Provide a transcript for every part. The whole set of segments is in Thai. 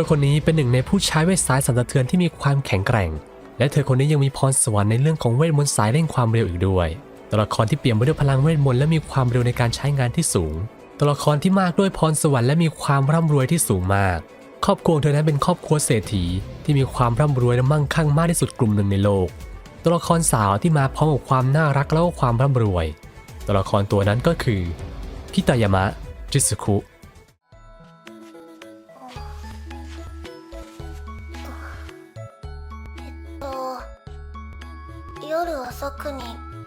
ธอคนนี้เป็นหนึ่งในผู้ใช้เวทสายสั่นสะเทือนที่มีความแข็งแกร่ง และเธอคนนี้ยังมีพรสวรรค์ในเรื่องของเวทมนต์สายเร่งความเร็วอีกด้วย ตัวละครที่เปี่ยมไปด้วยพลังเวทมนต์และมีความเร็วในการใช้งานที่สูง ตัวละครที่มากด้วยพรสวรรค์และมีความร่ำรวยที่สูงมาก ครอบครัวเธอนั้นเป็นครอบครัวเศรษฐี ที่มีความร่ำรวยและมั่งคั่งมากที่สุดกลุ่มหนึ่งในโลก ตัวละครสาวที่มาพร้อมกับความน่ารักและก็ความร่ำรวย ตัวละครตัวนั้นก็คือคิตายามะจิสุคุ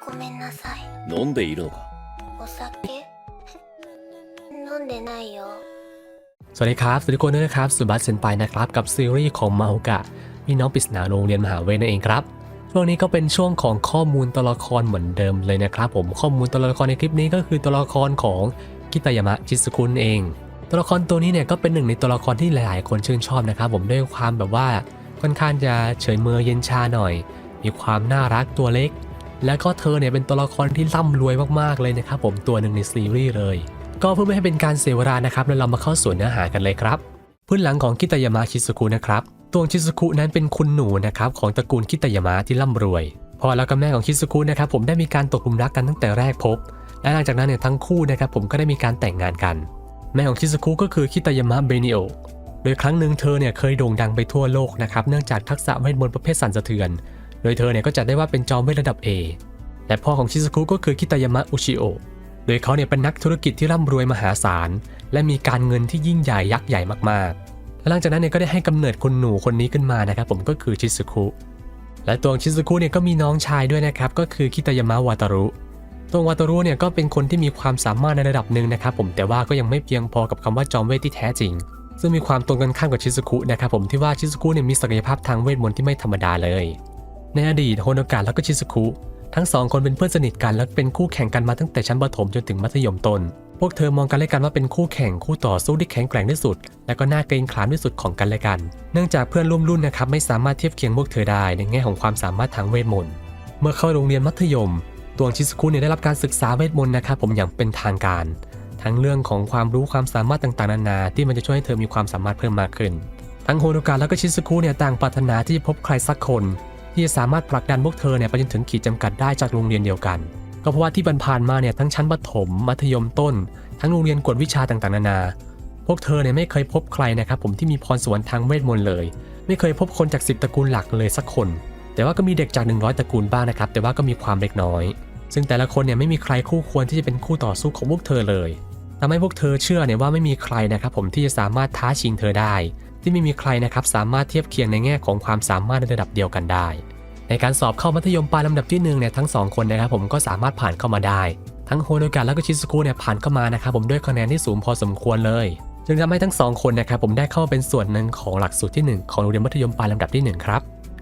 ごめんなさい飲んでいるのかお酒飲んでないよ สวัสดีครับ สวัสดีทุกคนด้วยนะครับ สุบัสเซนไปนะครับ กับซีรีส์ของมาโฮกะพี่น้องปริศนาโรงเรียนมหาเวทนั่นเองครับ ช่วงนี้ก็เป็นช่วงของข้อมูลตัวละครเหมือนเดิมเลยนะครับ ผม ข้อมูลตัวละครในคลิปนี้ก็คือตัวละครของกิตายามะจิสุคุนเอง ตัวละครตัวนี้เนี่ยก็เป็นหนึ่งในตัวละครที่หลาย ๆ คนชื่นชอบนะครับ ผมด้วยความแบบว่าค่อนข้างจะเฉยเมยเย็นชาหน่อย มีความน่ารักตัวเล็ก แล้วก็เธอเนี่ยเป็นตัวละครที่ร่ำรวยมากๆเลยนะครับผมตัวหนึ่งในซีรีส์เลย ก็เพื่อไม่ให้เป็นการเสียเวลานะครับแล้วเรามาเข้าสู่เนื้อหากันเลยครับพื้นหลังของคิตายามะชิซุคุนะครับตัวชิซุคุนั้นเป็นคุณหนูนะครับของตระกูลคิตายามะที่ร่ำรวยพ่อแล้วก็แม่ของชิซุคุนะครับผมได้มีการตกหลุมรักกันตั้งแต่แรกพบ และหลังจากนั้นเนี่ยทั้งคู่นะครับผมก็ได้มีการแต่งงานกัน แม่ของชิซุคุก็คือคิตายามะเบนิโอโดยครั้งหนึ่งเธอเนี่ยเคยโด่งดังไปทั่วโลกนะครับเนื่องจากทักษะเวทมนต์ประเภทสั่นสะเทือน โดยเธอเนี่ยก็จัดได้ว่าเป็นจอมเวทระดับ A และพ่อของชิซุคุก็คือคิตายามะอุชิโอโดยเขาเนี่ยเป็นนักธุรกิจที่ร่ำรวยมหาศาล และมีการเงินที่ยิ่งใหญ่ยักษ์ใหญ่มากๆ และหลังจากนั้นเนี่ยก็ได้ให้กำเนิดคนหนูคนนี้ขึ้นมานะครับผมก็คือชิซุคุและตัวชิซุคุเนี่ยก็มีน้องชายด้วยนะครับก็คือคิตายามะวาตารุตัววาตารุเนี่ยก็เป็นคนที่มีความสามารถในระดับหนึ่งนะครับผมแต่ว่าก็ยังไม่เพียงพอกับคำว่าจอมเวทที่แท้จริง ซึ่งมีความตรงกันข้ามกับชิซุคุนะครับผมที่ว่าชิซุคุเนี่ยมีศักยภาพทางเวทมนต์ที่ไม่ธรรมดาเลย ในอดีตโฮโนกะแล้วก็ชิซุคุทั้งสองคนเป็นเพื่อนสนิทกันและเป็นคู่แข่งกันมาตั้งแต่ชั้นประถมจนถึงมัธยมต้น พวกเธอมองกันและกันว่าเป็นคู่แข่งคู่ต่อสู้ที่แข็งแกร่งที่สุด และก็น่าเกรงขามที่สุดของกันและกัน เนื่องจากเพื่อนร่วมรุ่นนะครับไม่สามารถเทียบเคียงพวกเธอได้ในแง่ของความสามารถทางเวทมนต์ เมื่อเข้าโรงเรียนมัธยม ตัวชิซุคุเนี่ยได้รับการศึกษาเวทมนต์นะครับผมอย่างเป็นทางการ ทั้งเรื่องของความรู้ความสามารถต่างๆนานา ที่มันจะช่วยให้เธอมีความสามารถเพิ่มมากขึ้น ทั้งโฮโนกะแล้วก็ชิซุคุเนี่ยต่างปรารถนาที่จะพบใครสักคน ที่จะสามารถผลักดันพวกเธอเนี่ยไปจนถึงขีดจำกัดได้จากโรงเรียนเดียวกัน ก็เพราะว่าที่ผ่านมาเนี่ยทั้งชั้นประถม มัธยมต้น ทั้งโรงเรียนกวดวิชาต่างๆนานา พวกเธอเนี่ยไม่เคยพบใครนะครับผมที่มีพรสวรรค์ทางเวทมนต์เลย ไม่เคยพบคนจากสิบตระกูลหลักเลยสักคน แต่ว่าก็มีเด็กจาก 100 ตระกูลบ้างนะครับแต่ว่าก็มีความเล็กน้อย ซึ่งแต่ละคนเนี่ยไม่มีใครคู่ควรที่จะเป็นคู่ต่อสู้ของพวกเธอเลยทำให้พวกเธอเชื่อเนี่ยว่าไม่มีใครนะครับผมที่จะสามารถท้าชิงเธอได้ ที่ไม่มีใครนะครับสามารถเทียบเคียงในแง่ของความสามารถในระดับเดียวกันได้ ในการสอบเข้ามัธยมปลายลำดับที่หนึ่งเนี่ยทั้งสองคนนะครับผมก็สามารถผ่านเข้ามาได้ ทั้งโฮโนกะแล้วก็ชิซุกุเนี่ยผ่านเข้ามานะครับผมด้วยคะแนนที่สูงพอสมควรเลยจึงทำให้ทั้งสองคนนะครับผมได้เข้ามาเป็นส่วนหนึ่งของหลักสูตรที่หนึ่งของโรงเรียนมัธยมปลายลำดับที่หนึ่งครับ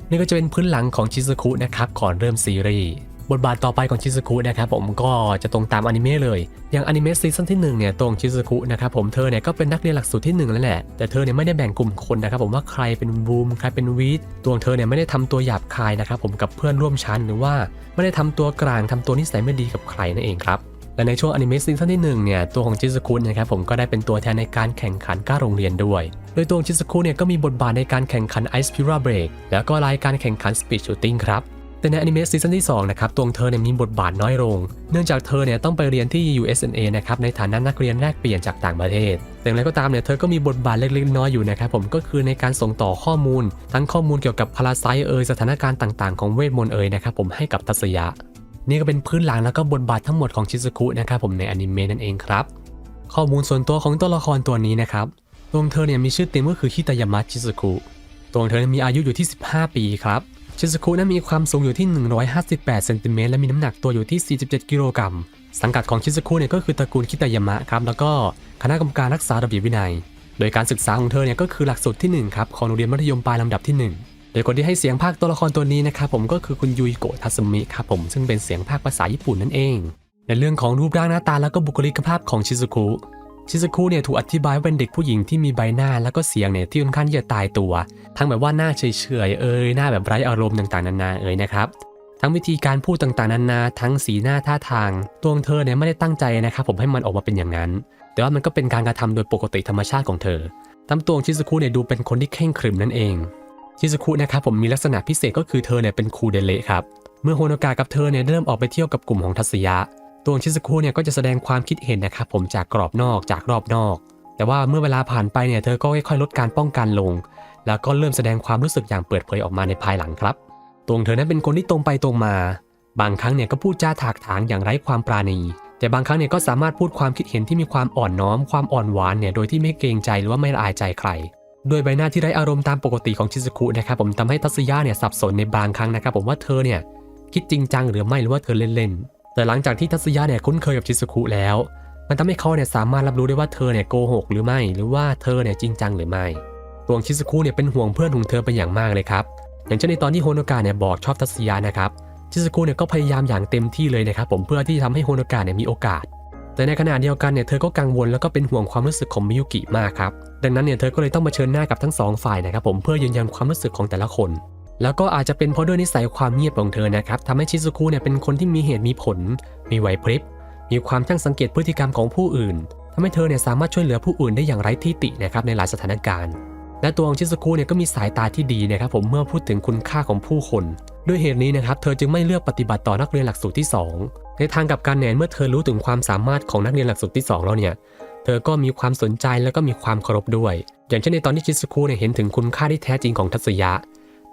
นี่ก็จะเป็นพื้นหลังของชิซุคุนะครับก่อนเริ่มซีรีส์ บทบาทต่อไปของชิซุคุนะครับผมก็จะตรงตามอนิเมะเลย อย่างอนิเมะซีซั่นที่1เนี่ยตรงชิซุคุนะครับผมเธอเนี่ยก็เป็นนักเรียนหลักสูตรที่1แล้วแหละแต่เธอเนี่ยไม่ได้แบ่งกลุ่มคนนะครับผมว่าใครเป็นบูมใครเป็นวีดตัวเธอเนี่ยไม่ได้ทำตัวหยาบคายนะครับผมกับเพื่อนร่วมชั้นหรือว่าไม่ได้ทำตัวกลางทำตัวนิสัยไม่ดีกับใครนั่นเองครับและในช่วงอนิเมะซีซั่นที่1เนี่ยตัวของชิซุคุนะครับผมก็ได้เป็นตัวแทนในการแข่งขันก้าโรงเรียนด้วย โดยตัวชิซุคุเนี่ยก็มีบทบาทในการแข่งขัน Ice Pira Break แล้วก็รายการแข่งขัน Speed Shooting ครับ แต่ในอนิเมะซีซั่นที่2นะครับตัวเธอเนี่ยมีบทบาทน้อยลง เนื่องจากเธอเนี่ยต้องไปเรียนที่ USNA นะครับในฐานะนักเรียนแลกเปลี่ยนจากต่างประเทศ แต่อย่างไรก็ตามเนี่ยเธอก็มีบทบาทเล็กๆน้อยอยู่นะครับผมก็คือในการส่งต่อข้อมูล ทั้งข้อมูลเกี่ยวกับพาราไซเอยสถานการณ์ต่างๆของเวทมนต์เอยนะครับผมให้กับทัศยะ นี่ก็เป็นพื้นหลังแล้วก็บทบาททั้งหมดของชิซุคุนะครับผมในอนิเมะนั่นเองครับข้อมูลส่วนตัวของตัวละครตัวนี้นะครับตัวเธอเนี่ยมีชื่อเต็มก็คือฮิตายามะชิซุคุตัวเธอมีอายุอยู่ที่ 15 ปีครับ ชิซุคุนั้นมีความสูงอยู่ที่ 158เซนติเมตรและมีน้ำหนักตัวอยู่ที่ 47 กิโลกรัม สังกัดของชิซุคุเนี่ยก็คือตระกูลคิตายามะครับ แล้วก็คณะกรรมการรักษาระเบียบวินัย โดยการศึกษาของเธอเนี่ยก็คือหลักสูตรที่1ครับของโรงเรียนมัธยมปลายลำดับที่ 1 โดยคนที่ให้เสียงภาคตัวละครตัวนี้นะครับผมก็คือคุณยุยโกะทัสมิครับผมซึ่งเป็นเสียงภาคภาษาญี่ปุ่นนั่นเอง ในเรื่องของรูปร่างหน้าตาแล้วก็บุคลิกภาพของชิซุคุ ชิซุคุเนี่ยถูกอธิบายว่าเป็นเด็กผู้หญิงที่มีใบหน้าแล้วก็เสียงเนี่ยที่ค่อนข้างที่จะตายตัว ทั้งแบบว่าหน้าเฉยๆเอ่ยหน้าแบบไร้อารมณ์ต่างๆนานาเอ่ยนะครับทั้งวิธีการพูดต่างๆนานา ทั้งสีหน้าท่าทาง ตัวเธอเนี่ยไม่ได้ตั้งใจนะครับผมให้มันออกมาเป็นอย่างนั้น แต่ว่ามันก็เป็นการกระทำโดยปกติธรรมชาติของเธอตามตัวของชิซุคุเนี่ยดูเป็นคนที่เข่งขรึมนั่นเอง ชิซุคุนะครับผมมีลักษณะพิเศษก็คือเธอเนี่ยเป็นคูเดเลครับ เมื่อโฮโนกะกับเธอเนี่ยเริ่มออกไปเที่ยวกับกลุ่มของทัศยะ วงชิซุคุเนี่ยก็จะแสดงความคิดเห็นนะครับผมจากกรอบนอกจากรอบนอก แต่ว่าเมื่อเวลาผ่านไปเนี่ยเธอก็ค่อยๆลดการป้องกันลง แล้วก็เริ่มแสดงความรู้สึกอย่างเปิดเผยออกมาในภายหลังครับตัวงเธอนั้นเป็นคนที่ตรงไปตรงมา บางครั้งเนี่ยก็พูดจาถากถางอย่างไร้ความปราณี แต่บางครั้งเนี่ยก็สามารถพูดความคิดเห็นที่มีความอ่อนน้อม ความอ่อนหวานเนี่ยโดยที่ไม่เกรงใจหรือว่าไม่ละอายใจใครด้วยใบหน้าที่ไร้อารมณ์ตามปกติของชิซุคุนะครับผมทำให้ทัศยะเนี่ยสับสนในบางครั้งนะครับผมว่าเธอเนี่ยคิดจริงจังหรือไม่หรือว่าเธอเล่นๆ แต่หลังจากที่ทัศยะเนี่ยคุ้นเคยกับชิซุคุแล้ว มันทำให้เขาเนี่ยสามารถรับรู้ได้ว่าเธอเนี่ยโกหกหรือไม่ หรือว่าเธอเนี่ยจริงจังหรือไม่ตัวชิซุคุเนี่ยเป็นห่วงเพื่อนของเธอเป็นอย่างมากเลยครับ อย่างเช่นในตอนที่โฮโนกะเนี่ยบอกชอบทัศยะนะครับชิซุคุเนี่ยก็พยายามอย่างเต็มที่เลยนะครับผมเพื่อที่จะทำให้โฮโนกะเนี่ยมีโอกาส แต่ในขณะเดียวกันเนี่ยเธอก็กังวลแล้วก็เป็นห่วงความรู้สึกของมิยุกิมากครับดังนั้นเนี่ยเธอก็เลยต้องมาเชิญหน้ากับทั้งสองฝ่ายนะครับผมเพื่อยืนยันความรู้สึกของแต่ละคน แล้วก็อาจจะเป็นเพราะด้วยนิสัยความเงียบของเธอนะครับทำให้ชิซุคุเนี่ยเป็นคนที่มีเหตุมีผล มีไหวพริบ มีความช่างสังเกตพฤติกรรมของผู้อื่นทำให้เธอเนี่ยสามารถช่วยเหลือผู้อื่นได้อย่างไร้ที่ตินะครับในหลายสถานการณ์ และตัวของชิซุคุเนี่ยก็มีสายตาที่ดีนะครับผมเมื่อพูดถึงคุณค่าของผู้คน ด้วยเหตุนี้นะครับเธอจึงไม่เลือกปฏิบัติต่อนักเรียนหลักสูตรที่ 2 ในทางกับกันเนี่ยเมื่อเธอรู้ถึงความสามารถของนักเรียนหลักสูตรที่ 2 แล้วเนี่ยเธอก็มีความสนใจแล้วก็มีความเคารพด้วย อย่างเช่นในตอนที่ชิซุคุเนี่ยเห็นถึงคุณค่าที่แท้จริงของทัศยะ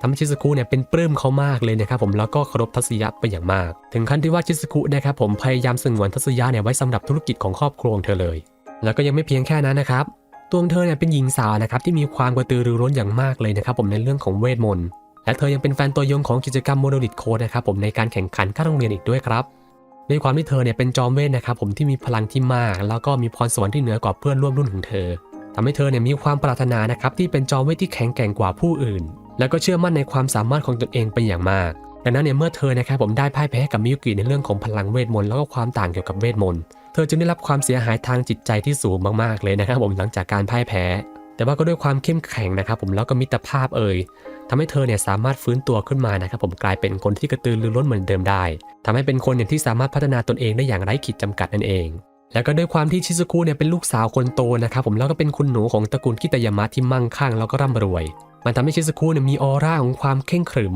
ทำให้ชิซุคุเนี่ยเป็นปลื้มเขามากเลยนะครับผมแล้วก็เคารพทัศยะเป็นอย่างมาก ถึงขั้นที่ว่าชิซุคุนะครับผมพยายามสงวนทัศยะเนี่ยไว้สำหรับธุรกิจของครอบครัวของเธอเลย แล้วก็ยังไม่เพียงแค่นั้นนะครับตัวเธอเนี่ยเป็นหญิงสาวนะครับที่มีความกระตือรือร้นอย่างมากเลยนะครับผมในเรื่องของเวทมนต์และเธอยังเป็นแฟนตัวยงของกิจกรรมโมโนลิทโคนะครับผมในการแข่งขันข้าโรงเรียนอีกด้วยครับด้วยความที่เธอเนี่ยเป็นจอมเวทนะครับผมที่มีพลังที่มาก แล้วก็มีพรสวรรค์ที่เหนือกว่าเพื่อนร่วมรุ่นของเธอทำให้เธอเนี่ยมีความปรารถนานะครับที่เป็นจอมเวทที่แข็งแกร่งกว่าผู้อื่น แล้วก็เชื่อมั่นในความสามารถของตนเองเป็นอย่างมากดังนั้นเนี่ยเมื่อเธอนะครับผมได้พ่ายแพ้กับมิยุกิในเรื่องของพลังเวทมนต์แล้วก็ความต่างเกี่ยวกับเวทมนต์เธอจึงได้รับความเสียหายทางจิตใจที่สูงมากๆเลยนะครับผมหลังจากการพ่ายแพ้ แต่ว่าก็ด้วยความเข้มแข็งนะครับผมแล้วก็มิตรภาพเอ่ยทำให้เธอเนี่ยสามารถฟื้นตัวขึ้นมานะครับผมกลายเป็นคนที่กระตือรือร้นเหมือนเดิมได้ทำให้เป็นคนเนี่ยที่สามารถพัฒนาตนเองได้อย่างไร้ขีดจำกัดนั่นเอง แล้วก็ด้วยความที่ชิซุคุเนี่ยเป็นลูกสาวคนโตนะครับผมแล้วก็เป็นคุณหนูของตระกูลคิตยามะที่มั่งคั่งแล้วก็ร่ำรวย มันทำให้ชิซุคุเนี่ยมีออร่าของความเข่งขรึม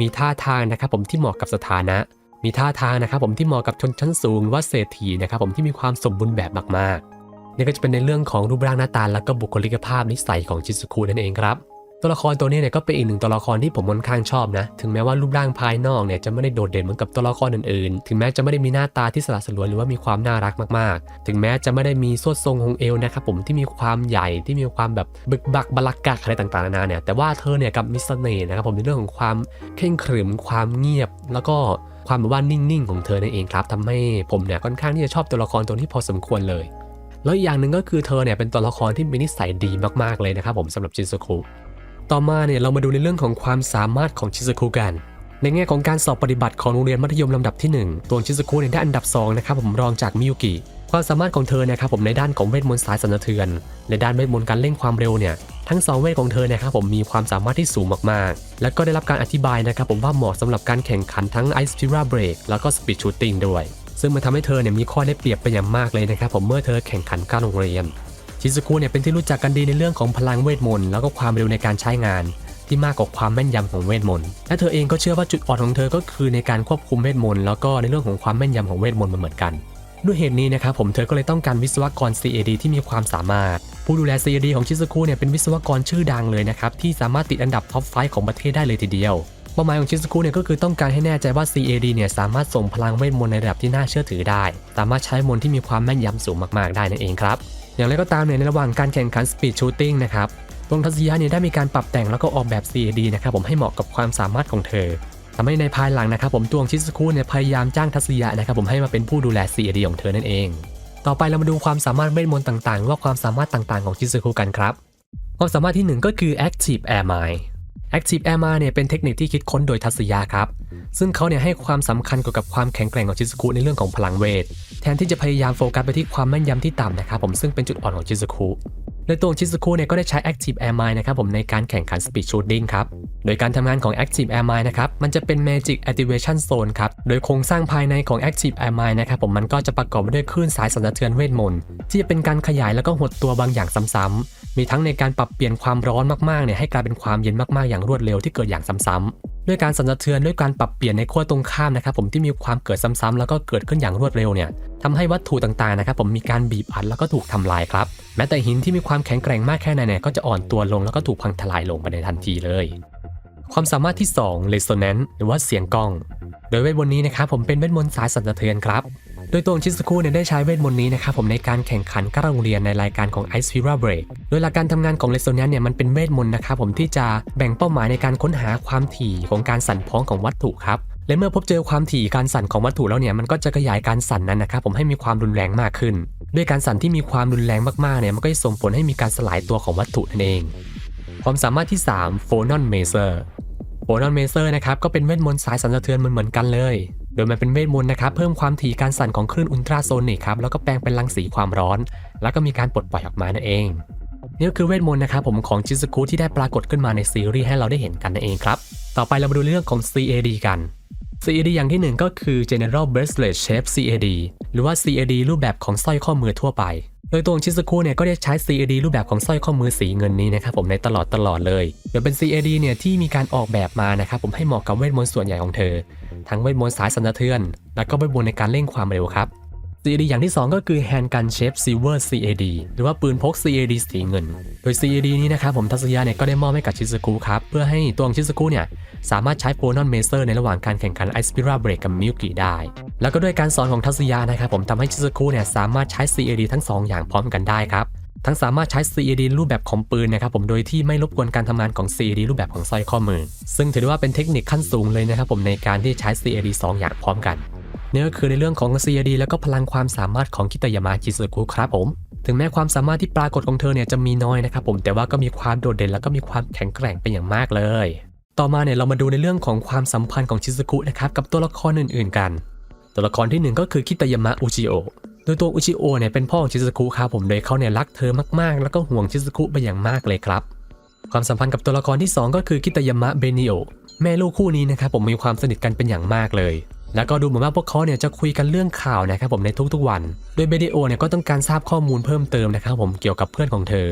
มีท่าทางนะครับผมที่เหมาะกับสถานะ มีท่าทางนะครับผมที่เหมาะกับชนชั้นสูงว่าเศรษฐีนะครับผมที่มีความสมบูรณ์แบบมากๆนี่ก็จะเป็นในเรื่องของรูปร่างหน้าตาแล้วก็บุคลิกภาพนิสัยของชิซุคุนั่นเองครับ ตัวละครตัวนี้เนี่ยก็เป็นอีกหนึ่งตัวละครที่ผมค่อนข้างชอบนะ ถึงแม้ว่ารูปร่างภายนอกเนี่ยจะไม่ได้โดดเด่นเหมือนกับตัวละครอื่นๆ ถึงแม้จะไม่ได้มีหน้าตาที่สละสลวยหรือว่ามีความน่ารักมากๆ ถึงแม้จะไม่ได้มีสวดทรงของเอวนะครับผมที่มีความใหญ่ที่มีความแบบบึกบักบลักกักอะไรต่างๆนานาเนี่ย แต่ว่าเธอเนี่ยกับมิสเน่นะครับผมในเรื่องของความเข่งขรึมความเงียบ แล้วก็ความแบบว่านิ่งๆของเธอนั่นเองครับทำให้ผมเนี่ยค่อนข้างที่จะชอบตัวละครตัวนี้พอสมควรเลย แล้วอีกอย่างหนึ่งก็คือเธอเนี่ยเป็นตัวละครที่มีนิสัยดีมากๆเลยนะครับผมสำหรับชิซุคุ ต่อมาเนี่ยเรามาดูในเรื่องของความสามารถของชิซุคุกัน ในแง่ของการสอบปฏิบัติของโรงเรียนมัธยมลำดับที่ 1 ตัวชิซุคุเนี่ยได้อันดับ2นะครับผมรองจากมิยุกิความสามารถของเธอนะครับผมในด้านของเวทมนต์สายสันสะเทือนในด้านเวทมนต์การเร่งความเร็วเนี่ยทั้งสองเวทของเธอนะครับผมมีความสามารถที่สูงมากๆ และก็ได้รับการอธิบายนะครับผมว่าเหมาะสำหรับการแข่งขันทั้ง Ice Pira Break แล้วก็ Speed Shooting ด้วย ซึ่งมันทำให้เธอเนี่ยมีข้อได้เปรียบไปอย่างมากเลยนะครับผมเมื่อเธอแข่งขันก้าโรงเรียน ชิซุคุเนี่ยเป็นที่รู้จักกันดีในเรื่องของพลังเวทมนต์แล้วก็ความเร็วในการใช้งาน ที่มากกว่าความแม่นยำของเวทมนต์และเธอเองก็เชื่อว่าจุดอ่อนของเธอก็คือในการควบคุมเวทมนต์แล้วก็ในเรื่องของความแม่นยำของเวทมนต์เหมือนกัน ด้วยเหตุนี้นะครับผมเธอก็เลยต้องการวิศวกร CAD ที่มีความสามารถ ผู้ดูแล CAD ของชิซุคุเนี่ยเป็นวิศวกรชื่อดังเลยนะครับที่สามารถติดอันดับท็อป5ของประเทศได้เลยทีเดียวเป้าหมายของชิซุคุเนี่ยก็คือต้องการให้แน่ใจว่า CAD เนี่ยสามารถส่งพลังเวทมนต์ในระดับที่น่าเชื่อถือได้ สามารถใช้มนต์ที่มีความแม่นยำสูงมากๆ ได้นั่นเองครับ อย่างไรก็ตามเนี่ยในระหว่างการแข่งขันสปีดชูตติ้งนะครับตรงทัศยะเนี่ยได้มีการปรับแต่งแล้วก็ออกแบบ CAD นะครับผมให้เหมาะกับความสามารถของเธอทำให้ในภายหลังนะครับผมตัวงชิซุคุเนี่ยพยายามจ้างทัศยะนะครับผมให้มาเป็นผู้ดูแล CAD ของเธอนั่นเอง ต่อไปเรามาดูความสามารถเวทมนต์ต่างๆ ว่าความสามารถต่างๆ ของชิซุคุกันครับ ความสามารถที่หนึ่งก็คือ Active Air Mind Active Air Mine เนี่ยเป็นเทคนิคที่คิดค้นโดยทัศยาครับ ซึ่งเขาเนี่ยให้ความสำคัญเกี่ยวกับความแข็งแกร่งของชิซุคุในเรื่องของพลังเวท แทนที่จะพยายามโฟกัสไปที่ความแม่นยำที่ต่ำนะครับผมซึ่งเป็นจุดอ่อนของชิซุคุ โดยตัวชิซุคุเนี่ยก็ได้ใช้ Active Air Mine นะครับผมในการแข่งขัน Speed Shooting ครับ โดยการทำงานของ Active Air Mine นะครับ มันจะเป็น Magic Activation Zone ครับ โดยโครงสร้างภายในของ Active Air Mine นะครับผมมันก็จะประกอบไปด้วยคลื่นสายสั่นสะเทือนเวทมนต์ที่จะเป็นการขยายแล้วก็หดตัวบางอย่างซ้ำๆมีทั้งในการปรับเปลี่ยนความร้อนมากๆเนี่ยให้กลายเป็นความเย็นมากๆอย่างรวดเร็วที่เกิดอย่างซ้ำๆ ด้วยการสั่นสะเทือนด้วยการปรับเปลี่ยนในขั้วตรงข้ามนะครับผมที่มีความเกิดซ้ำๆแล้วก็เกิดขึ้นอย่างรวดเร็วเนี่ยทำให้วัตถุต่างๆนะครับผมมีการบีบอัดแล้วก็ถูกทำลายครับแม้แต่หินที่มีความแข็งแกร่งมากแค่ไหนเนี่ยก็จะอ่อนตัวลงแล้วก็ถูกพังทลายลงไปในทันทีเลย ความสามารถที่2 Resonance หรือว่าเสียงกล้อง โดยเวทมนต์นี้นะครับผมเป็นเวทมนต์สายสั่นสะเทือนครับ โดยตัวชิซุคุเนี่ยได้ใช้เวทมนต์นี้นะครับผมในการแข่งขันก้าโรงเรียนในรายการของ Ice Fira Break โดยหลักการทำงานของ Resonance เนี่ยมันเป็นเวทมนต์นะครับผมที่จะแบ่งเป้าหมายในการค้นหาความถี่ของการสั่นพ้องของวัตถุครับและเมื่อพบเจอความถี่การสั่นของวัตถุแล้วเนี่ยมันก็จะขยายการสั่นนั้นนะครับผมให้มีความรุนแรงมากขึ้น ด้วยการสั่นที่มีความรุนแรงมากๆเนี่ยมันก็จะส่งผลให้มีการสลายตัวของวัตถุนั่นเอง ความสามารถที่3 Phonon Maser โ h นอนเมเซอร์นะครับก็เป็นเวทมนต์สายสั่นสะเทือนเหมือนๆกันเลย โดยมันเป็นเวทมนต์นะครับ เพิ่มความถี่การสั่นของคลื่นอุลตราโซนิกครับ แล้วก็แปลงเป็นรังสีความร้อน แล้วก็มีการปลดปล่อยออกมานั่นเอง นี่ก็คือเวทมนต์นะครับผมของจิซุกุที่ได้ปรากฏขึ้นมาในซีรีส์ให้เราได้เห็นกันนั่นเองครับ ต่อไปเรามาดูเรื่องของ CAD กัน CAD อย่างที่หนึ่งก็คือ General Bracelet Shape CAD หรือว่า CAD รูปแบบของสร้อยข้อมือทั่วไป โดยตัวของชิซุคุเนี่ยก็ได้ใช้ CAD รูปแบบของสร้อยข้อมือสีเงินนี้นะครับผมในตลอดตลอดเลยโดยเป็น CAD เนี่ยที่มีการออกแบบมานะครับผมให้เหมาะกับเวทมนต์ส่วนใหญ่ของเธอ ทั้งเวทมนต์สายสันสะเทือน และก็เวทมนต์ในการเร่งความเร็วครับ CAD อย่างที่ 2 ก็คือ Hand Gun Shape Silver CAD หรือว่าปืนพก CAD สีเงิน โดย CAD นี้นะครับผมทัศยาเนี่ยก็ได้มอบให้กับชิซุกุครับ เพื่อให้ตัวของชิซุกุเนี่ย สามารถใช้โ h นอนเมเซอร์ในระหว่างการแข่งขัน i อ p i r a Break กับมิ u กิได้ แล้วก็ด้วยการสอนของทัศยานะครับผมทำให้ชิซุกุเนี่ยสามารถใช้ CAD ทั้งสองอย่างพร้อมกันได้ครับทั้งสามารถใช้ CAD รูปแบบของปืนนะครับผมโดยที่ไม่รบกวนการทำงานของ CAD รูปแบบของสร้อยข้อมือ ซึ่งถือว่าเป็นเทคนิคขั้นสูงเลยนะครับผมในการที่ใช้ CAD สองอย่างพร้อมกัน นี่ก็คือในเรื่องของ CAD แล้วก็พลังความสามารถของคิตายามาจิซุกุครับผม ถึงแม้ความสามารถที่ปรากฏของเธอเนี่ยจะมีน้อยนะครับผมแต่ว่าก็มีความโดดเด่นแล้วก็มีความแข็งแกร่งเป็นอย่างมากเลย ต่อมาเนี่ยเรามาดูในเรื่องของความสัมพันธ์ของชิซุกุนะครับกับตัวละครอื่นๆ กัน ตัวละครที่หนึ่งก็คือคิตายามะอุจิโอโดยตัวอุจิโอเนี่ยเป็นพ่อของชิซุกุครับผมโดยเขาเนี่ยรักเธอมากๆ แล้วก็ห่วงชิซุกุไปอย่างมากเลยครับความสัมพันธ์กับตัวละครที่ 2 ก็คือคิตายามะเบนิโอแม่ลูกคู่นี้นะครับผมมีความสนิทกันเป็นอย่างมากเลย แล้วก็ดูเหมือนว่าพวกเขาเนี่ยจะคุยกันเรื่องข่าวนะครับผมในทุกๆวัน โดยเบดิโอเนี่ยก็ต้องการทราบข้อมูลเพิ่มเติมนะครับผมเกี่ยวกับเพื่อนของเธอ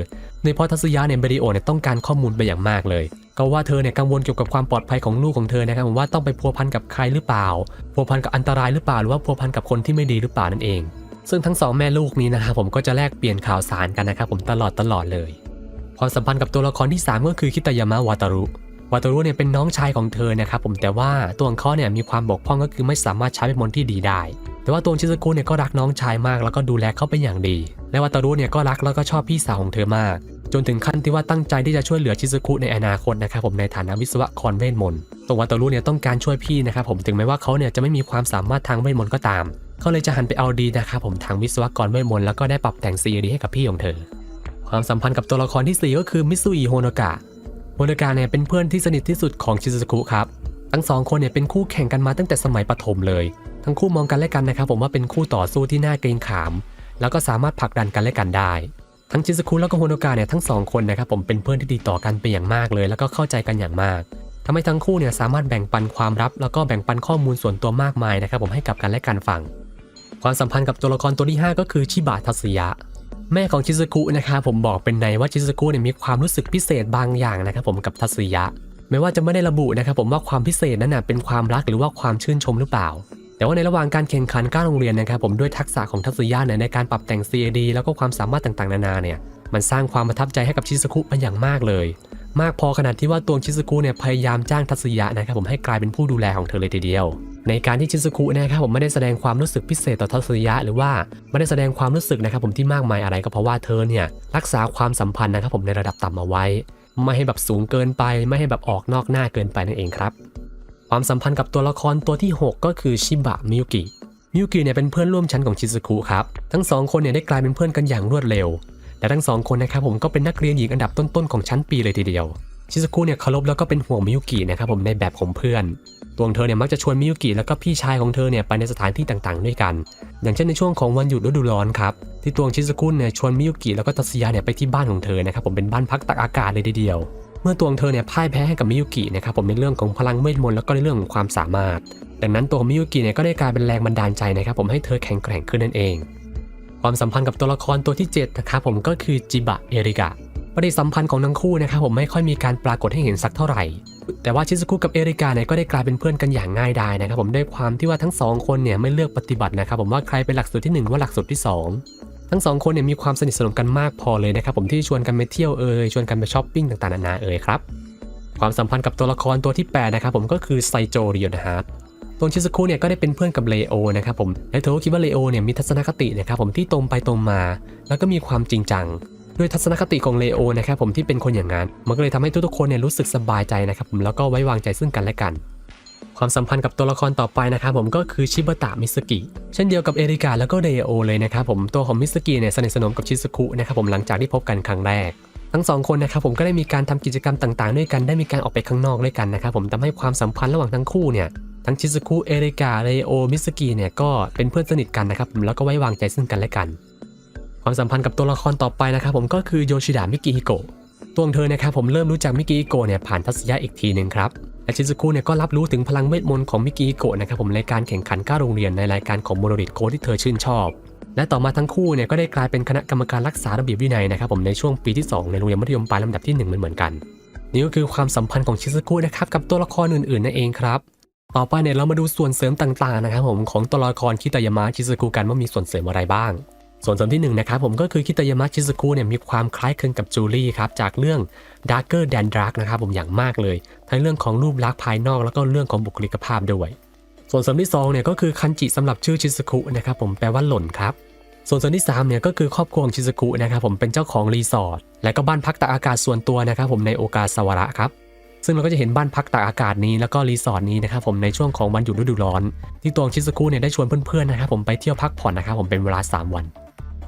ในพราะทัศยาเนี่ยเบดิโอเนี่ยต้องการข้อมูลไปอย่างมากเลย ก็ว่าเธอเนี่ยกังวลเกี่ยวกับความปลอดภัยของลูกของเธอนะครับผมว่าต้องไปพัวพันกับใครหรือเปล่า พัวพันกับอันตรายหรือเปล่าหรือว่าพัวพันกับคนที่ไม่ดีหรือเปล่านั่นเอง ซึ่งทั้งสองแม่ลูกนี้นะครับผมก็จะแลกเปลี่ยนข่าวสารกันนะครับผมตลอดตลอดเลย ความสัมพันธ์กับตัวละครที่ 3 ก็คือคิตายามะวาตารุ วาตารุเนี่ยเป็นน้องชายของเธอนะครับผมแต่ว่าตัวของเขาเนี่ยมีความบกพร่องก็คือไม่สามารถใช้เป็นมนต์ที่ดีได้ แต่ว่าตัวชิซุกุเนี่ยก็รักน้องชายมาก แล้วก็ดูแลเขาเป็นอย่างดี และวาตารุเนี่ยก็รักแล้วก็ชอบพี่สาวของเธอมาก จนถึงขั้นที่ว่าตั้งใจที่จะช่วยเหลือชิซุกุในอนาคตนะครับผมในฐานะวิศวกรเวทมนต์ตัววาตารุเนี่ยต้องการช่วยพี่นะครับผมถึงแม้ว่าเขาเนี่ยจะไม่มีความสามารถทางเวทมนต์ก็ตามเขาเลยจะหันไปเอาดีนะครับผมทางวิศวกรเวทมนต์แล้วก็ได้ปรับแต่งซีดีให้กับพี่ของเธอ ความสัมพันธ์กับตัวละครที่4ก็คือมิซุอิโฮโนกะ โฮโนกะเนี่ยเป็นเพื่อนที่สนิทที่สุดของชิซุสกุครับทั้งสองคนเนี่ยเป็นคู่แข่งกันมาตั้งแต่สมัยประถมเลย ทั้งคู่มองกันและกันนะครับ ผมว่าเป็นคู่ต่อสู้ที่น่าเกรงขาม แล้วก็สามารถผลักดันกันและกันได้ ทั้งชิซุกุแล้วก็โฮโนกะเนี่ยทั้งสองคนนะครับผมเป็นเพื่อนที่ดีต่อกันเป็นอย่างมากเลย แล้วก็เข้าใจกันอย่างมากทำให้ทั้งคู่เนี่ยสามารถแบ่งปันความลับ แล้วก็แบ่งปันข้อมูลส่วนตัวมากมายนะครับ ผมให้กับกันและกันฟัง ความสัมพันธ์กับตัวละครตัวที่ 5 ก็คือชิบะทัศยะ แม่ของชิซุกุนะครับผมบอกเป็นในว่าชิซุกุเนี่ยมีความรู้สึกพิเศษบางอย่างนะครับผมกับทัศยะไม่ว่าจะไม่ได้ระบุนะครับผมว่าความพิเศษนั้นนะเป็นความรักหรือว่าความชื่นชมหรือเปล่า แต่ว่าในระหว่างการแข่งขันก้าโรงเรียนนะครับผมด้วยทักษะของทัศยะเนี่ยในการปรับแต่ง CAD แล้วก็ความสามารถต่างๆ นานาเนี่ยมันสร้างความประทับใจให้กับชิซุกุเป็นอย่างมากเลย มากพอขนาดที่ว่าตัวชิซุกุเนี่ยพยายามจ้างทัศยะนะครับผมให้กลายเป็นผู้ดูแลของเธอเลยทีเดียว ในการที่ชิซุกุนะครับผมไม่ได้แสดงความรู้สึกพิเศษต่อทัศยะ หรือว่าไม่ได้แสดงความรู้สึกนะครับผมที่มากมายอะไรก็เพราะว่าเธอเนี่ยรักษาความสัมพันธ์นะครับผมในระดับต่ำเอาไว้ ไม่ให้แบบสูงเกินไป ไม่ให้แบบออกนอกหน้าเกินไปนั่นเองครับ ความสัมพันธ์กับตัวละครตัวที่ 6 ก็คือชิบะมิยุกิมิยุกิเนี่ยเป็นเพื่อนร่วมชั้นของชิซุกุครับทั้งสองคนเนี่ยได้กลายเป็นเพื่อนกันอย่างรวดเร็ว และทั้งสองคนนะครับผมก็เป็นนักเรียนหญิงอันดับต้นๆของชั้นปีเลยทีเดียว ชิซุกุเนี่ยเคารพแล้วก็เป็นห่วงมิยุกินะครับผมในแบบของเพื่อน ตัวของเธอเนี่ยมักจะชวนมิยุกิแล้วก็พี่ชายของเธอเนี่ยไปในสถานที่ต่างๆ ด้วยกัน อย่างเช่นในช่วงของวันหยุดฤดูร้อนครับที่ตัวชิซุกุเนี่ยชวนมิยุกิแล้วก็ตัตสึยะเนี่ยไปที่บ้านของเธอนะครับผมเป็นบ้านพักตักอากาศเลยทีเดียว เมื่อตัวของเธอเนี่ยพ่ายแพ้ให้กับมิยุกินะครับผมในเรื่องของพลังเวทมนต์แล้วก็ในเรื่องของความสามารถ ดังนั้นตัวมิยุกิเนี่ยก็ได้กลายเป็นแรงบันดาลใจนะครับผมให้เธอแข็งแกร่งขึ้นนั่นเอง ความสัมพันธ์กับตัวละครตัวที่7นะครับผมก็คือจิบะเอริกะปฏิสัมพันธ์ของทั้งคู่นะครับผมไม่ค่อยมีการปรากฏให้เห็นสักเท่าไหร่ แต่ว่าชิซุกุกับเอริกาเนี่ยก็ได้กลายเป็นเพื่อนกันอย่างง่ายดายนะครับผมด้วยความที่ว่าทั้งสองคนเนี่ยไม่เลือกปฏิบัตินะครับผมว่าใครเป็นหลักสูตรที่หนึ่งว่าหลักสูตรที่สองทั้งสองคนเนี่ยมีความสนิทสนมกันมากพอเลยนะครับผมที่ชวนกันไปเที่ยวเอ่ยชวนกันไปช้อปปิ้งต่างๆนานาเอ่ยครับความสัมพันธ์กับตัวละครตัวที่แปดนะครับผมก็คือไซโจริโอนะฮะ ตัวชิซุกุเนี่ยก็ได้เป็นเพื่อนกับเลโอนะครับผมและเธอก็คิดว่าเลโอเนี่ยมีทัศนคตินะครับผมที่ตรงไปตรงมา แล้วก็มีความจริงจังด้วยทัศนคติของเลโอนะครับผมที่เป็นคนอย่างนั้น มันก็เลยทำให้ทุกๆคนเนี่ยรู้สึกสบายใจนะครับผมแล้วก็ไว้วางใจซึ่งกันและกัน ความสัมพันธ์กับตัวละครต่อไปนะครับผมก็คือชิบะตะมิสกิเช่นเดียวกับเอริกาแล้วก็เดโอเลยนะครับผมตัวของมิสกิเนี่ยสนิทสนมกับชิซุคุนะครับผมหลังจากที่พบกันครั้งแรก ทั้งสองคนนะครับผมก็ได้มีการทำกิจกรรมต่างๆ ด้วยกันได้มีการออกไปข้างนอกด้วยกันนะครับผมทำให้ความสัมพันธ์ระหว่างทั้งคู่เนี่ย ทั้งชิซุคุเอริกาเรโอมิสกิเนี่ยก็เป็นเพื่อนสนิทกันนะครับผมแล้วก็ไว้วางใจซึ่งกันและกัน ความสัมพันธ์กับตัวละครต่อไปนะครับผมก็คือโยชิดะมิกิฮิโกะตัวของเธอนะครับผมเริ่มรู้จักมิกิฮิโกะเนี่ยผ่านทัศยะอีกทีหนึ่งครับและชิซุคุเนี่ยก็รับรู้ถึงพลังเวทมนต์ของมิกิฮิโกะนะครับผมในการแข่งขันก้าวโรงเรียนในรายการของโมโนริโกที่เธอชื่นชอบ และต่อมาทั้งคู่เนี่ยก็ได้กลายเป็นคณะกรรมการรักษาระเบียบวินัยนะครับผมในช่วงปีที่ 2 ในโรงเรียนมัธยมปลายลำดับที่1เหมือนเหมือนกันนี่ก็คือความสัมพันธ์ของชิซุกุนะครับกับตัวละครอื่นๆนั่นเองครับ ต่อไปเนี่ยเรามาดูส่วนเสริมต่างๆนะครับผมของตัวละครคิตายามะชิซุกุกันว่ามีส่วนเสริมอะไรบ้าง ส่วนเสริมที่หนึ่งนะครับผมก็คือคิตายามะชิซุกุเนี่ยมีความคล้ายคลึงกับจูลี่ครับจากเรื่อง Darker Than Dark นะครับผมอย่างมากเลย ทั้งเรื่องของรูปลักษณ์ภายนอกแล้วก็เรื่องของบุคลิกภาพด้วย ส่วนเสริมที่สองเนี่ยก็คือคันจิสำหรับชื่อชิซุกุนะครับผมแปลว่าหล่นครับส่วนส่วนที่3เนี่ยก็คือครอบครัวของชิซุกุนะครับผมเป็นเจ้าของรีสอร์ทและก็บ้านพักตากอากาศส่วนตัวนะครับผมในโอกาสาวระครับ ซึ่งเราก็จะเห็นบ้านพักตากอากาศนี้แล้วก็รีสอร์ทนี้นะครับผมในช่วงของวันหยุดฤดูร้อน ที่ตัวชิซุกุเนี่ยได้ชวนเพื่อนๆนะครับผมไปเที่ยวพักผ่อนนะครับผมเป็นเวลา 3 วัน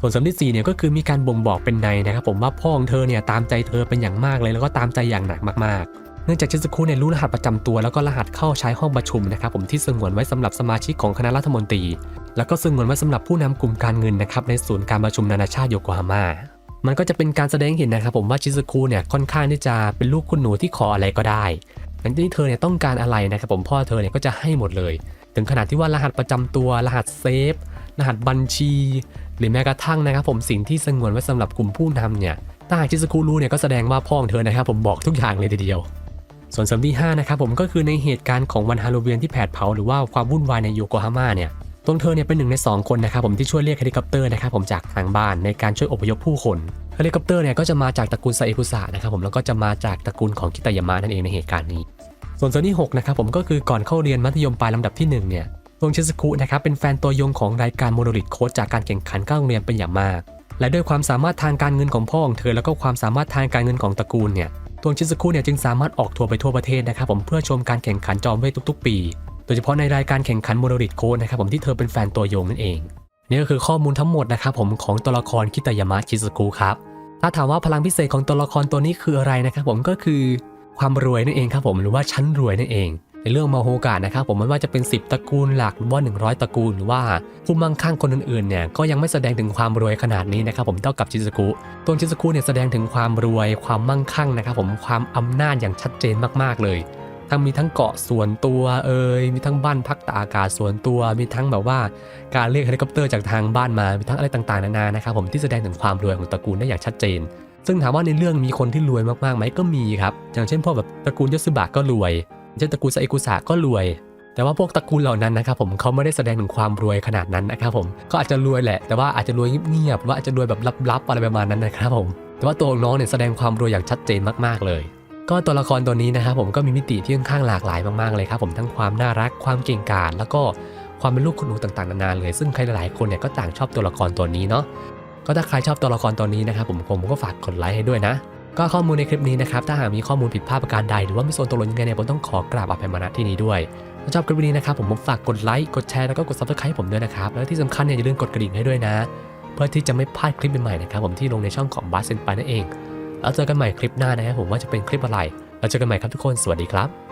ส่วนสำที่4เนี่ยก็คือมีการบ่งบอกเป็นในนะครับผมว่าพ่อของเธอเนี่ยตามใจเธอเป็นอย่างมากเลยแล้วก็ตามใจอย่างหนักมากๆ เนื่องจากชิซุกุเนี่ยรู้รหัสประจำตัว แล้วก็รหัสเข้าใช้ห้องประชุมนะครับผมที่สงวนไว้สำหรับสมาชิกของคณะรัฐมนตรี แล้วก็สงวนไว้สำหรับผู้นำกลุ่มการเงินนะครับในศูนย์การประชุมนานาชาติโยโกฮาม่า มันก็จะเป็นการแสดงเห็นนะครับผมว่าชิซุกุเนี่ยค่อนข้างที่จะเป็นลูกคุณหนูที่ขออะไรก็ได้อย่างที่เธอเนี่ยต้องการอะไรนะครับผมพ่อเธอเนี่ยก็จะให้หมดเลย ถึงขนาดที่ว่ารหัสประจำตัวรหัสเซฟรหัสบัญชี หรือแม้กระทั่งนะครับผมสิ่งที่สงวนไว้สำหรับกลุ่มผู้นำเนี่ยถ้าหากชิซุกุรู้เนี่ยก็แสดงว่าพ่อของเธอนะครับผมบอกทุกอย่างเลยทีเดียว ส่วนสริมที่5นะครับผมก็คือในเหตุการณ์ของวันฮาโลวีนที่แผดเผาหรือว่าความวุ่นวายในโยโกฮาม่าเนี่ย ตรงเธอเนี่ยเป็นหนึ่งใน 2 คนนะครับผมที่ช่วยเรียกเฮลิคอปเตอร์นะครับผมจากทางบ้านในการช่วยอพยพผู้คนเฮลิคอปเตอร์เนี่ยก็จะมาจากตระกูลไซเอคุสะนะครับผมแล้วก็จะมาจากตระกูลของคิตายามะนั่นเองในเหตุการณ์นี้ ส่วนเสริมที่6นะครับผมก็คือก่อนเข้าเรียนมัธยมปลายลำดับที่1เนี่ยตรงชิซุกุนะครับเป็นแฟนตัวยงของรายการโมโนริทโคดจากการแข่งขันก้าวโรงเรียนเป็นอย่างมาก และด้วยความสามารถทางการเงินของพ่อของเธอ แล้วก็ความสามารถทางการเงินของตระกูลเนี่ยตัวชิซุกุเนี่ยจึงสามารถออกทัวร์ไปทั่วประเทศนะครับผมเพื่อชมการแข่งขันจอมเวททุกๆ ปี โดยเฉพาะในรายการแข่งขันโมโนริโคนะครับผมที่เธอเป็นแฟนตัวยงนั่นเองนี่ก็คือข้อมูลทั้งหมดนะครับผมของตัวละครคิตายามะชิซุกุครับถ้าถามว่าพลังพิเศษของตัวละครตัวนี้คืออะไรนะครับผมก็คือความรวยนั่นเองครับผมหรือว่าชั้นรวยนั่นเอง ในเรื่องมาโฮกะนะครับผมไม่ว่าจะเป็น 10 ตระกูลหลักหรือว่า 100 ตระกูลหรือว่าผู้มั่งคั่งคนอื่นๆเนี่ยก็ยังไม่แสดงถึงความรวยขนาดนี้นะครับผมเท่ากับชิซุกุตัวชิซุกุเนี่ยแสดงถึงความรวยความมั่งคั่งนะครับผมความอำนาจอย่างชัดเจนมากๆเลย ทั้งมีทั้งเกาะส่วนตัวเอ่ยมีทั้งบ้านพักตากอากาศส่วนตัว มีทั้งแบบว่าการเรียกเฮลิคอปเตอร์จากทางบ้านมา มีทั้งอะไรต่างๆนานานะครับผมที่แสดงถึงความรวยของตระกูลได้อย่างชัดเจน ซึ่งถามว่าในเรื่องมีคนที่รวยมากๆไหมก็มีครับ อย่างเช่นพวกแบบตระกูลยศบะก็รวยเช่นตระกูลไซกุสะก็รวย แต่ว่าพวกตระกูลเหล่านั้นนะครับผมเขาไม่ได้แสดงถึงความรวยขนาดนั้นนะครับผมก็อาจจะรวยแหละ แต่ว่าอาจจะรวยเงียบๆว่าอาจจะรวยแบบลับๆอะไรประมาณนั้นนะครับผม แต่ว่าตัวน้องเนี่ยแสดงความรวยอย่างชัดเจนมากๆเลย ก็ตัวละครตัวนี้นะครับผมก็มีมิติที่ค่อนข้างหลากหลายมากๆเลยครับผมทั้งความน่ารักความเก่งกาจแล้วก็ความเป็นลูกคุณหนูต่างๆนานาเลย ซึ่งใครหลายๆคนเนี่ยก็ต่างชอบตัวละครตัวนี้เนาะก็ถ้าใครชอบตัวละครตัวนี้นะครับผมผมก็ฝากกดไลค์ให้ด้วยนะ ก็ข้อมูลในคลิปนี้นะครับถ้าหากมีข้อมูลผิดพลาดประการใดหรือว่ามีส่วนตกหล่นยังไงเนี่ยผมต้องขอกราบอภัยมาณที่นี้ด้วยถ้าชอบคลิปนี้นะครับผมผมฝากกดไลค์กดแชร์แล้วก็กด subscribe ให้ผมด้วยนะครับแล้วที่สำคัญเนี่ยอย่าลืมกดกระดิ่งให้ด้วยนะ เพื่อที่จะไม่พลาดคลิปใหม่ๆนะครับผมที่ลงในช่องของบัสเซนไปนั่นเอง แล้วเจอกันใหม่คลิปหน้านะครับผมว่าจะเป็นคลิปอะไร แล้วเจอกันใหม่ครับทุกคน สวัสดีครับ